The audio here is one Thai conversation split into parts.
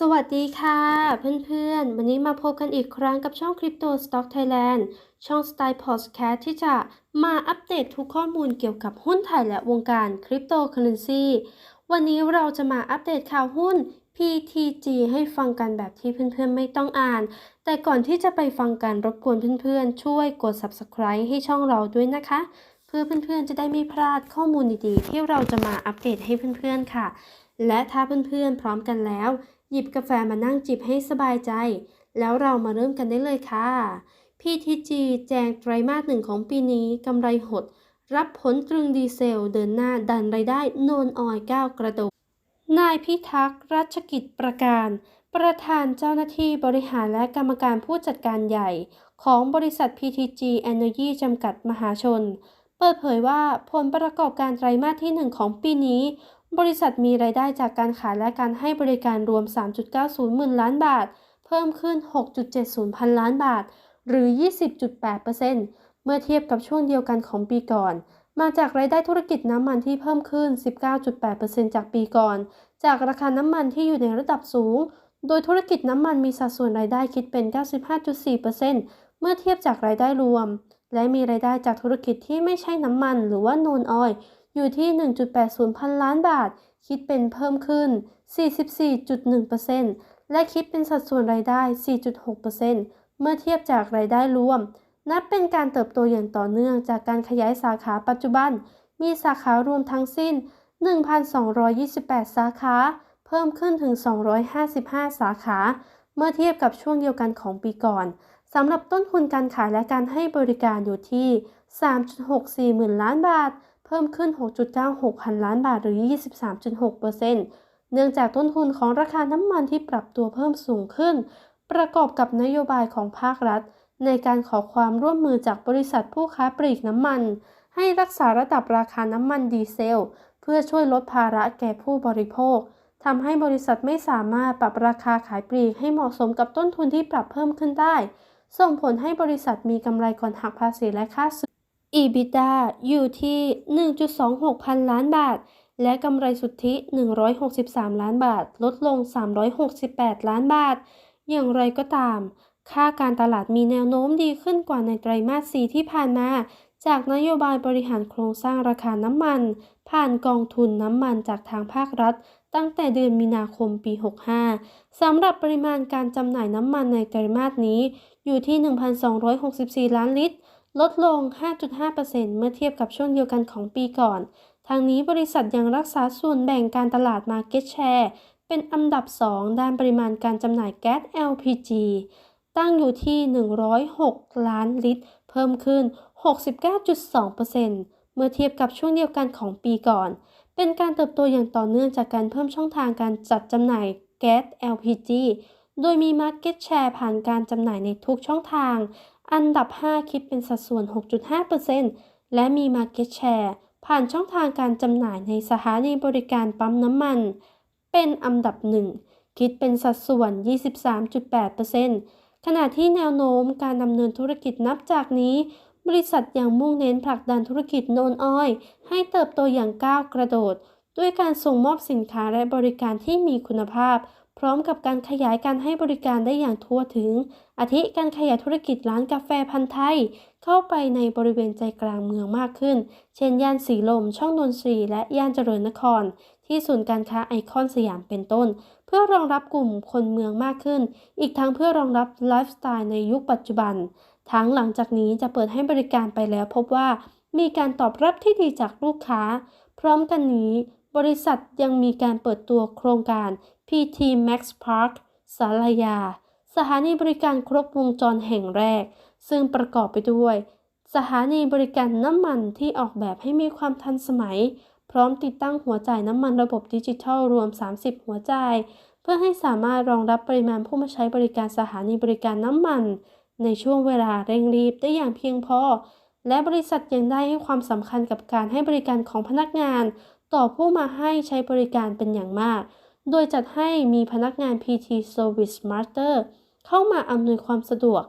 สวัสดีค่ะเพื่อนๆ วันนี้มาพบกันอีกครั้งกับช่อง Crypto Stock Thailand ช่อง Style Podcast ที่จะมาอัปเดตทุกข้อมูลเกี่ยวกับหุ้นไทยและวงการคริปโตเคอเรนซีวันนี้เราจะมาอัปเดตข่าวหุ้น PTG ให้ฟังกันแบบที่เพื่อนๆ ไม่ต้องอ่าน แต่ก่อนที่จะไปฟังกันรบกวนเพื่อนๆ ช่วยกด Subscribe ให้ช่องเราด้วยนะคะ เพื่อเพื่อนๆ จะได้ไม่พลาดข้อมูลดีๆ ที่เราจะมาอัปเดตให้เพื่อนๆ ค่ะ และถ้าเพื่อนๆ พร้อมกันแล้ว หยิบกาแฟมานั่งจิบให้สบายใจ แล้วเรามาเริ่มกันได้เลยค่ะ PTG แจงไตรมาสหนึ่งของปีนี้กำไรหด รับผลตรึงดีเซลเดินหน้าดันรายได้โนนออยก้าวกระโดด นายพิทักษ์รัชกิจประการ ประธานเจ้าหน้าที่บริหารและกรรมการผู้จัดการใหญ่ ของบริษัท PTG Energy จำกัดมหาชน เปิดเผยว่าผลประกอบการไตรมาสที่ 1 ของปีนี้ บริษัทมีรายได้จากการขายและการให้บริการรวม 3.90หมื่นล้านบาท เพิ่มขึ้น 6.70 พันล้านบาท หรือ 20.8%เมื่อเทียบกับช่วงเดียวกันของปีก่อน มาจากรายได้ธุรกิจน้ำมันที่เพิ่มขึ้น 19.8%จากปีก่อน จากราคาน้ำมันที่อยู่ในระดับสูง โดยธุรกิจน้ำมันมีสัดส่วนรายได้คิดเป็น 95.4%เมื่อเทียบจากรายได้รวม และมีรายได้จากธุรกิจที่ไม่ใช่น้ำมัน หรือว่า non oil อย อยู่ที่ 1.80 พันล้านบาท คิดเป็นเพิ่มขึ้น 44.1%และคิดเป็นสัดส่วนรายได้ 4.6%เมื่อเทียบจากรายได้รวม นับเป็นการเติบโตอย่างต่อเนื่องจากการขยายสาขาปัจจุบัน มีสาขารวมทั้งสิ้น 1,228 สาขา เพิ่มขึ้นถึง 255 สาขา เมื่อเทียบกับช่วงเดียวกันของปีก่อนสำหรับต้นทุนการขายและการให้บริการอยู่ที่ 3.64หมื่นล้านบาท เพิ่มขึ้น 6.96พันล้านบาทหรือ 23.6%เนื่องจากต้นทุนของราคาน้ำมันที่ปรับตัวเพิ่มสูงขึ้น ประกอบกับนโยบายของภาครัฐ ในการขอความร่วมมือจากบริษัทผู้ค้าปลีกน้ำมัน ให้รักษาระดับราคาน้ำมันดีเซล เพื่อช่วยลดภาระแก่ผู้บริโภคทำให้บริษัทไม่สามารถปรับราคาขายปลีกให้เหมาะสมกับต้นทุนที่ปรับเพิ่มขึ้นได้ ส่งผลให้บริษัทมีกำไรก่อนหักภาษีและค่าซื้อ EBITDA อยู่ที่ 1.26 พันล้านบาท และกำไรสุทธิ 163 ล้านบาท ลดลง 368 ล้านบาท อย่างไรก็ตาม ค่าการตลาดมีแนวโน้มดีขึ้นกว่าในไตรมาส 4 ที่ผ่านมา จากนโยบายบริหารโครงสร้างราคาน้ำมัน ผ่านกองทุนน้ำมันจากทางภาครัฐ ตั้งแต่เดือนมีนาคมปี 65 สำหรับปริมาณการจำหน่ายน้ำมันในไตรมาสนี้ อยู่ที่ 1,264 ล้านลิตร ลดลง 5.5%เมื่อเทียบกับช่วงเดียวกันของปีก่อน ทางนี้บริษัทยังรักษาส่วนแบ่งการตลาด Market Share เป็นอันดับ 2 ด้านปริมาณการจำหน่ายแก๊ส LPG ตั้งอยู่ที่ 106 ล้านลิตร เพิ่มขึ้น 69.2%เมื่อเทียบกับช่วงเดียวกันของปีก่อน เป็นการเติบโตอย่างต่อเนื่องจากการเพิ่มช่องทางการจัดจำหน่ายแก๊ส LPG โดยมี Market Share ผ่านการจำหน่ายในทุกช่องทาง อันดับ 5 คิดเป็นสัดส่วน 6.5%และมี Market Share ผ่านช่องทางการจำหน่ายในสถานีบริการปั๊มน้ำมัน เป็นอันดับ 1 คิดเป็นสัดส่วน 23.8%ขณะที่แนวโน้มการดำเนินธุรกิจนับจากนี้ บริษัทยังมุ่งเน้นผลักดันธุรกิจโนนอ้อย ให้เติบโตอย่างก้าวกระโดด ด้วยการส่งมอบสินค้าและบริการที่มีคุณภาพ พร้อมกับการขยายการให้บริการได้อย่างทั่วถึง อาทิการขยายธุรกิจร้านกาแฟพันธ์ไทย เข้าไปในบริเวณใจกลางเมืองมากขึ้น เช่นย่านสีลม ช่องนนทรีและย่านเจริญนคร ที่ศูนย์การค้าไอคอนสยามเป็นต้น เพื่อรองรับกลุ่มคนเมืองมากขึ้น อีกทั้งเพื่อรองรับไลฟ์สไตล์ในยุคปัจจุบัน ทั้งหลังจากนี้จะเปิดให้บริการไปแล้วพบว่ามีการตอบรับที่ดีจากลูกค้า พร้อมกันนี้ บริษัทยังมีการเปิดตัวโครงการ PT Max Park สารยา สถานีบริการครบวงจรแห่งแรก ซึ่งประกอบไปด้วย สถานีบริการน้ำมันที่ออกแบบให้มีความทันสมัย พร้อมติดตั้งหัวจ่ายน้ำมันระบบดิจิทัลรวม 30 หัวจ่ายพื่อให้สามารถรองรับปริมาณผู้มาใช้บริการสถานีบริการน้ำมัน ในช่วงเวลาเร่งรีบได้อย่างเพียงพอและบริษัทยังได้ให้ความสำคัญกับการให้บริการของพนักงาน ต่อผู้มาให้ใช้บริการเป็นอย่างมาก โดยจัดให้มีพนักงาน PT Service Master เข้ามาอำนวยความสะดวก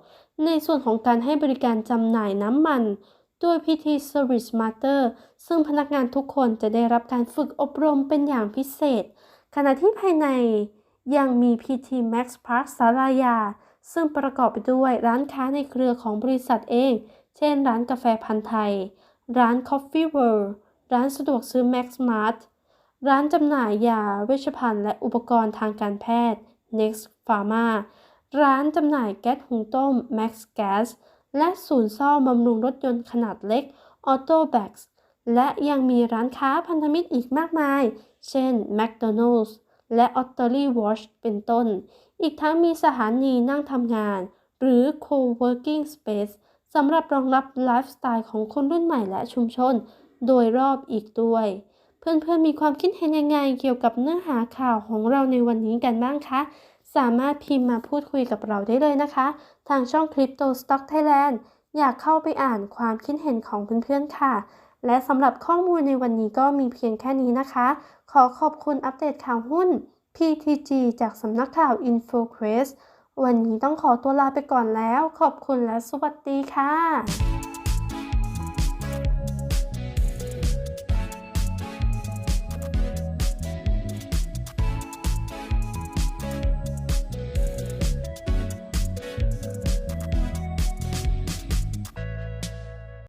ในส่วนของการให้บริการจำหน่ายน้ำมัน โดย PT Service Master ซึ่งพนักงานทุกคนจะได้รับการฝึกอบรมเป็นอย่างพิเศษ ขณะที่ภายในยังมี PT Max Park สารายา ซึ่งประกอบไปด้วยร้านค้าในเครือของบริษัทเอง เช่น ร้านกาแฟพันธ์ไทย ร้าน Coffee World ร้านสะดวกซื้อ Max Mart ร้านจำหน่ายยาเวชภัณฑ์และอุปกรณ์ทางการแพทย์ Next Pharma ร้านจำหน่ายแก๊สหุงต้ม Max Gas และศูนย์ซ่อมบำรุงรถยนต์ขนาดเล็ก Auto Bags และยังมีร้านค้าพันธมิตรอีกมากมาย เช่น McDonald's และ Ottery Watch เป็นต้น อีกทั้งมีสถานีนั่งทำงาน หรือ Co-working Space สำหรับรองรับไลฟ์สไตล์ของคนรุ่นใหม่และชุมชน โดยรอบอีกด้วย เพื่อนๆมีความคิดเห็นยังไงเกี่ยวกับเนื้อหาข่าวของเราในวันนี้กันบ้างคะ สามารถพิมพ์มาพูดคุยกับเราได้เลยนะคะ ทางช่อง Crypto Stock Thailand อยากเข้าไปอ่านความคิดเห็นของเพื่อนๆค่ะ และสำหรับข้อมูลในวันนี้ก็มีเพียงแค่นี้นะคะ ขอขอบคุณอัปเดตข่าวหุ้น PTG จากสำนักข่าว InfoQuest วันนี้ต้องขอตัวลาไปก่อนแล้ว ขอบคุณและสวัสดีค่ะ